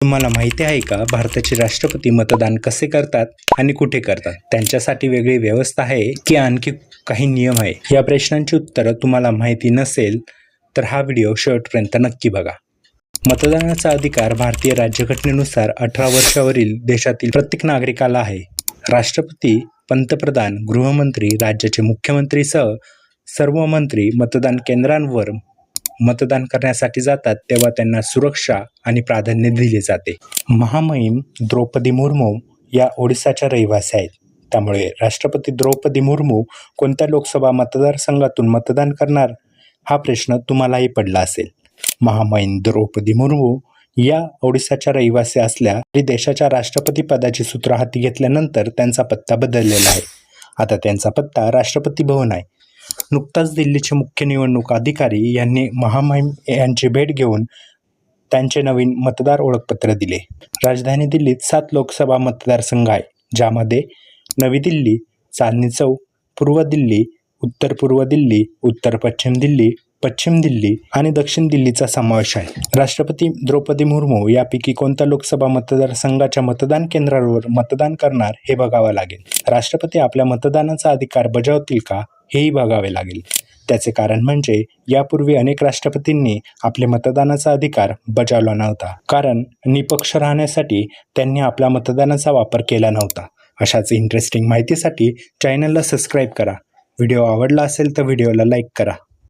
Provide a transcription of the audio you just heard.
तुम्हाला माहिती आहे का? भारताचे राष्ट्रपती मतदान कसे करतात आणि कुठे करतात? त्यांच्यासाठी वेगळी व्यवस्था आहे की आणखी काही नियम आहे? या प्रश्नांची उत्तरं तुम्हाला माहिती नसेल तर हा व्हिडिओ शेवटपर्यंत नक्की बघा. मतदानाचा अधिकार भारतीय राज्यघटनेनुसार अठरा वर्षावरील देशातील प्रत्येक नागरिकाला आहे. राष्ट्रपती पंतप्रधान गृहमंत्री राज्याचे मुख्यमंत्रीसह सर्व मंत्री मतदान केंद्रांवर मतदान करण्यासाठी जातात तेव्हा त्यांना सुरक्षा आणि प्राधान्य दिले जाते. महामहिम द्रौपदी मुर्मू या ओडिसाच्या रहिवासी आहेत. त्यामुळे राष्ट्रपती द्रौपदी मुर्मू कोणत्या लोकसभा मतदारसंघातून मतदान करणार? हा प्रश्न तुम्हालाही पडला असेल. महामहिम द्रौपदी मुर्मू या ओडिसाच्या रहिवासी असल्या तरी देशाच्या राष्ट्रपती पदाची सूत्र हाती घेतल्यानंतर त्यांचा पत्ता बदललेला आहे. आता त्यांचा पत्ता राष्ट्रपती भवन आहे. नुकताच दिल्लीचे मुख्य निवडणूक अधिकारी यांनी महामहिम यांची भेट घेऊन त्यांचे नवीन मतदार ओळखपत्र दिले. राजधानी दिल्लीत सात लोकसभा मतदारसंघ आहे ज्यामध्ये नवी दिल्ली चांदणी चौक पूर्व दिल्ली उत्तर पूर्व दिल्ली उत्तर पश्चिम दिल्ली पश्चिम दिल्ली आणि दक्षिण दिल्लीचा समावेश आहे. राष्ट्रपती द्रौपदी मुर्मू यापैकी कोणत्या लोकसभा मतदारसंघाच्या मतदान केंद्रावर मतदान करणार हे बघावं लागेल. राष्ट्रपती आपल्या मतदानाचा अधिकार बजावतील का? हेही बघावे लागेल. त्याचे कारण म्हणजे यापूर्वी अनेक राष्ट्रपतींनी आपले मतदानाचा अधिकार बजावला नव्हता. कारण निपक्ष राहण्यासाठी त्यांनी आपल्या मतदानाचा वापर केला नव्हता. अशाच इंटरेस्टिंग माहितीसाठी चॅनलला सबस्क्राईब करा. व्हिडिओ आवडला असेल तर व्हिडिओला लाईक करा.